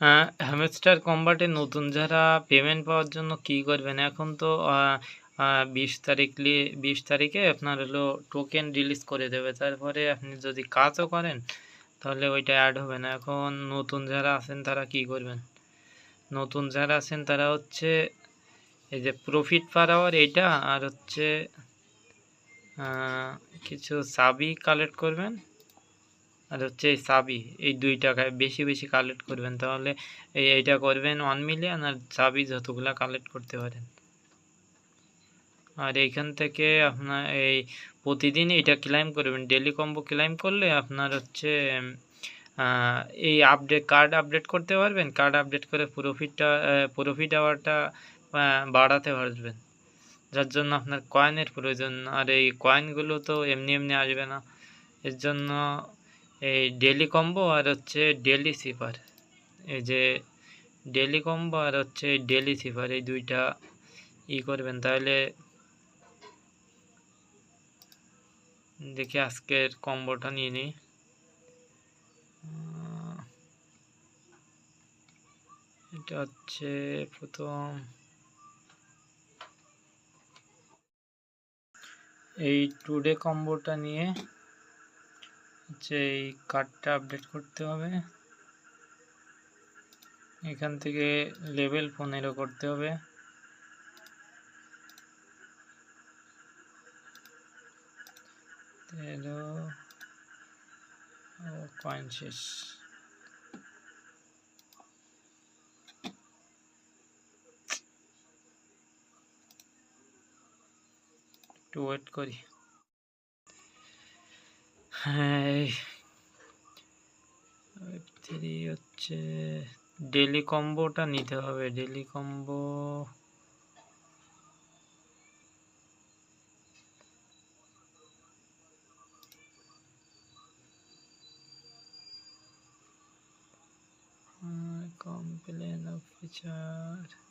Hamster কম্বাটে নতুন যারা payment পাওয়ার জন্য কি করবেন? এখন তো বিশ তারিখ বিশ তারিখে আপনার হলো টোকেন রিলিজ করে দেবে। তারপরে আপনি যদি কাজও করেন, তাহলে ওইটা অ্যাড হবে না। এখন নতুন যারা আছেন, তারা কি করবেন? নতুন যারা আছেন, তারা হচ্ছে, এই যে প্রফিট পার আওয়ার এইটা, আর হচ্ছে কিছু সাবি কালেক্ট করবেন। আর হচ্ছে এই সাবি এই দুই টাকায় বেশি বেশি কালেক্ট করবেন। তাহলে এই, এইটা করবেন ওয়ান মিলিয়ন আর সাবি যতগুলা কালেক্ট করতে পারেন। আর এইখান থেকে আপনার এই প্রতিদিন এটা ক্লাইম করবেন। ডেলি কম্বো ক্লাইম করলে আপনার হচ্ছে এই আপডেট কার্ড আপডেট করতে পারবেন। কার্ড আপডেট করে প্রফিটটা প্রফিট আওয়ারটা বাড়াতে পারবেন। যার জন্য আপনার কয়েনের প্রয়োজন। আর এই কয়েনগুলো তো এমনি এমনি আসবে না। এর জন্য এই ডেলি কম্বো আর হচ্ছে ডেলি সিপার। এই যে ডেলি কম্বো আর হচ্ছে ডেলি সিপার, এই দুইটা ই করবেন। তাহলে দেখি আজকের কম্বোটা নিয়ে নিই। এটা হচ্ছে প্রথম। এই টুডে কম্বোটা নিয়ে হচ্ছে এই কার্ডটা আপডেট করতে হবে। এখান থেকে লেভেল পনেরো করতে হবে। তেরো কয়েন শেষ। একটু ওয়েট করি। হ্যাঁ। থ্রি হচ্ছে ডেলি কম্বোটা নিতে হবে। ডেলি কম্বো of feature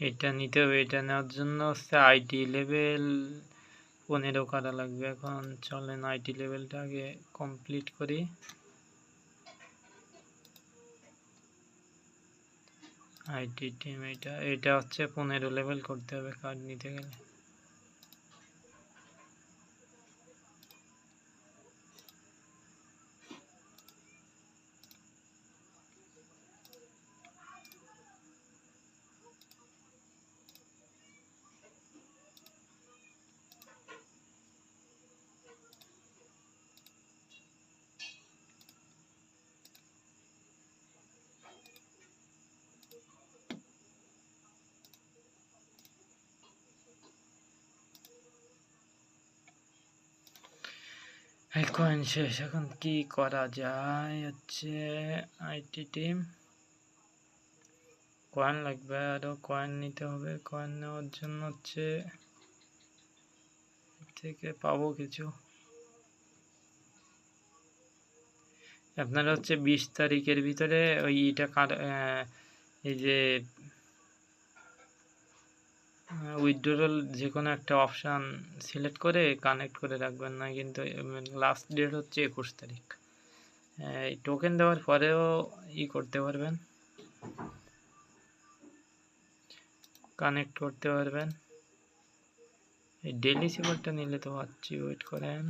এটা নিতে হবে, এটা নেওয়ার জন্য হচ্ছে আইটি লেভেল পনেরো কাটা লাগবে। এখন চলেন আইটি লেভেলটা আগে কমপ্লিট করি। আইটি টিম এটা এটা হচ্ছে পনেরো লেভেল করতে হবে কার্ড নিতে গেলে। কয়েন শেষ। এখন কি করা যায়? হচ্ছে আইটি টিম কয়েন লাগবে আরও কয়েন নিতে হবে। কয়েন নেওয়ার জন্য হচ্ছে থেকে পাবো কিছু। আপনারা হচ্ছে বিশ তারিখের ভিতরে ওই কার এই যে উইথড্রল যে কোনো একটা অপশান সিলেক্ট করে কানেক্ট করে রাখবেন, না কিন্তু লাস্ট ডেট হচ্ছে একুশ তারিখ। এই টোকেন দেওয়ার পরেও ই করতে পারবেন। কানেক্ট করতে পারবেন। এই ডেলি সিপারটা নিলে তো পাচ্ছি ওয়েট করেন।